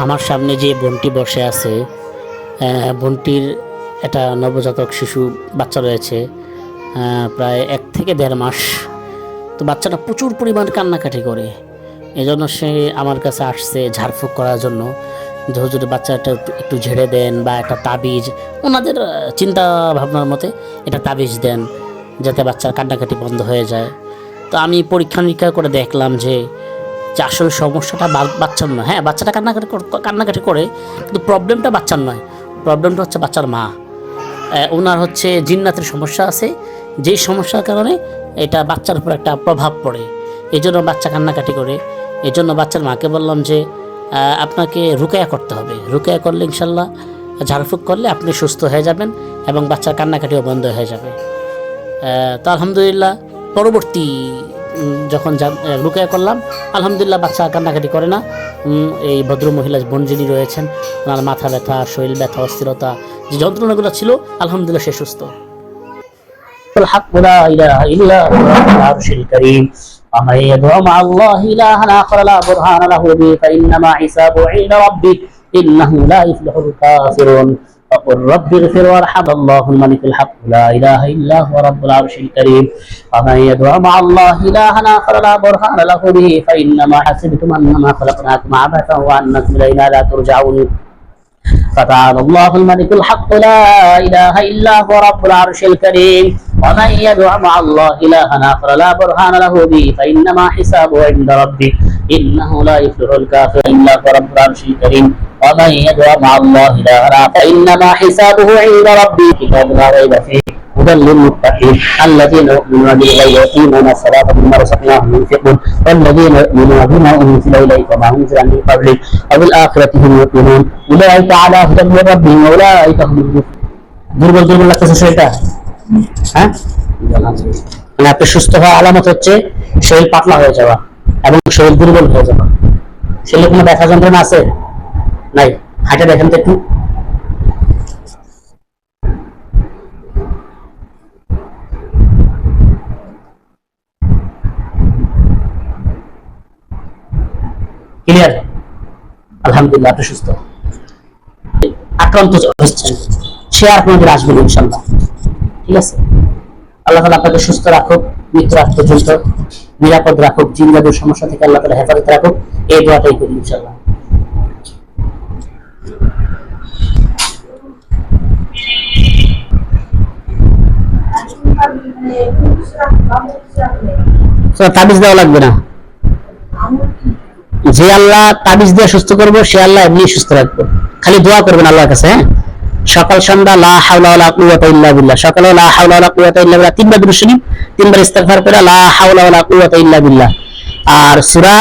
আমার সামনে যে বোনটি বসে আছে বোনটির একটা নবজাতক শিশু বাচ্চা রয়েছে প্রায় এক থেকে দেড় মাস। তো বাচ্চাটা প্রচুর পরিমাণ কান্নাকাটি করে। এজন্য সে আমার কাছে আসছে ঝাড়ফুঁক করার জন্য। যে হুজুর বাচ্চাটা একটু ঝেড়ে দেন বা একটা তাবিজ, ওনাদের চিন্তা ভাবনার মতে এটা তাবিজ দেন, যাতে বাচ্চার কান্নাকাটি বন্ধ হয়ে যায়। তো আমি পরীক্ষা নিরীক্ষা করে দেখলাম যে যে আসলে সমস্যাটা বাচ্চার নয়। হ্যাঁ বাচ্চাটা কান্নাকাটি কান্নাকাটি করে, কিন্তু প্রবলেমটা বাচ্চার নয়। প্রবলেমটা হচ্ছে বাচ্চার মা। ওনার হচ্ছে জিন্নাতের সমস্যা আছে। যেই সমস্যার কারণে এটা বাচ্চার উপর একটা প্রভাব পড়ে। এই জন্য বাচ্চা কান্নাকাটি করে। এই জন্য বাচ্চার মাকে বললাম যে আপনাকে রুকায়া করতে হবে। রুকায়া করলে ইনশাল্লাহ ঝাড়ফুঁক করলে আপনি সুস্থ হয়ে যাবেন এবং বাচ্চার কান্নাকাটিও বন্ধ হয়ে যাবে। তো আলহামদুলিল্লাহ, পরবর্তী যখন রুকায়া করলাম আলহামদুলিল্লাহ বাচ্চা কান্নাকাটি করে না উম, এই ভদ্র মহিলা বোন যিনি রয়েছেন ওনার মাথা ব্যথা শরীর ব্যথা অস্থিরতা যে যন্ত্রণাগুলো ছিল আলহামদুলিল্লাহ সে সুস্থ الحق لا إله إلا هو رب العرش الكريم ومن يدعو مع الله إلها آخر لا برهان له به فإنما حسابه عند ربه إنه لا يفلح الكافرون وقل رب اغفر وارحم. الله الملك الحق. لا إله إلا هو رب العرش الكريم. ومن يدعو مع الله إلها آخر لا برهان له به. فإنما حسبتم أنما خلقناكم عبثا وأنكم إلينا لا ترجعون. فتعالى الله الملك الحق. لا إله إلا هو رب العرش الكريم. ومن يدع مع الله إلها آخر لا برهان له به. فإنما حسابه عند ربه. إنه لا يفلح الكافر إلا هو رب العرش الكريم. ومن يدع مع الله إلها آخر فإنما حسابه عند ربه كتاب لا ريب فيه هدى للمتقين الذين يؤمنون بالغيب ويقيمون الصلاة مما رزقناهم ينفقون والذين يؤمنون بما أنزل إليك وما أنزل من قبلك وبالآخرة هم يؤمنون أولئك على هدى من ربهم وأولئك هم المفلحون দুর্বল দুর্বল লাগতেছে শরীরটা হ্যাঁ মানে আপনি সুস্থ হওয়া আলামত হচ্ছে শরীর পাতলা হয়ে যাওয়া এবং শরীর দুর্বল হয়ে যাওয়া শরীরে কোনো ব্যথা যন্ত্রণা আছে নাই হাঁটে দেখেন তো একটু ক্লিয়ার আলহামদুলিল্লাহ আপনি সুস্থ। আক্রান্ত হচ্ছেন সে আর কোনোদিন আসবে না ইনশাল্লাহ ঠিক আছে? আল্লাহ তালা আপনাকে সুস্থ রাখুক মৃত্যু রাখ পর্যন্ত নিরাপদ রাখুক, জিন জাদুর সমস্যা থেকে আল্লাহ তালা হেফাজত রাখুক। এই দোয়াটাই করি ইনশাল্লাহ তো তাবিজ দেওয়া লাগবে না। যে আল্লাহ তাবিজ দিয়ে সুস্থ করব, সে আল্লাহ এমনি সুস্থ রাখব। খালি দোয়া করবেন আল্লাহর কাছে হ্যাঁ? সকাল, সন্ধ্যা, লা হাওলা ইল্লা লা হাওলা ইল্লা তিনবার তিনবার করে লা হাওলা ইল্লা আর সূরা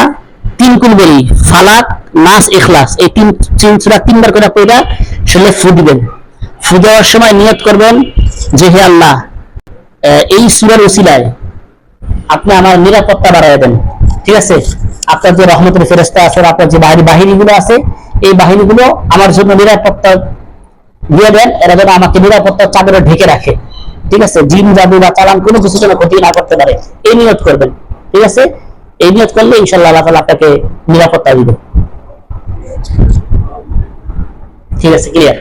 তিন কুল বলি, ফালাক, নাস, ইখলাস। এই তিন তিন তিনবার করে পড়া শরীরে ফু দিবেন। ফু দেওয়ার সময় নিয়ত করবেন যে, হে আল্লাহ এই সূরার উসিলায় আপনি আমার নিরাপত্তা বাড়াই দেন, ঠিক আছে? আপনার যে রহমতের ফেরস্তা আছে আপনার যে বাহিনী বাহিনীগুলো আছে, এই বাহিনীগুলো আমার জন্য নিরাপত্তা দিয়ে দেন, এরা যেন আমাকে নিরাপত্তার চাদরে ঢেকে রাখে, ঠিক আছে? জিন, জাদু বা চালান কোনো কিছু যেন ক্ষতি না করতে পারে, এই নিয়ত করবেন, ঠিক আছে? এই নিয়ত করলে ইনশাল্লাহ আল্লাহ আপনাকে নিরাপত্তা দিবে। ঠিক আছে ক্লিয়ার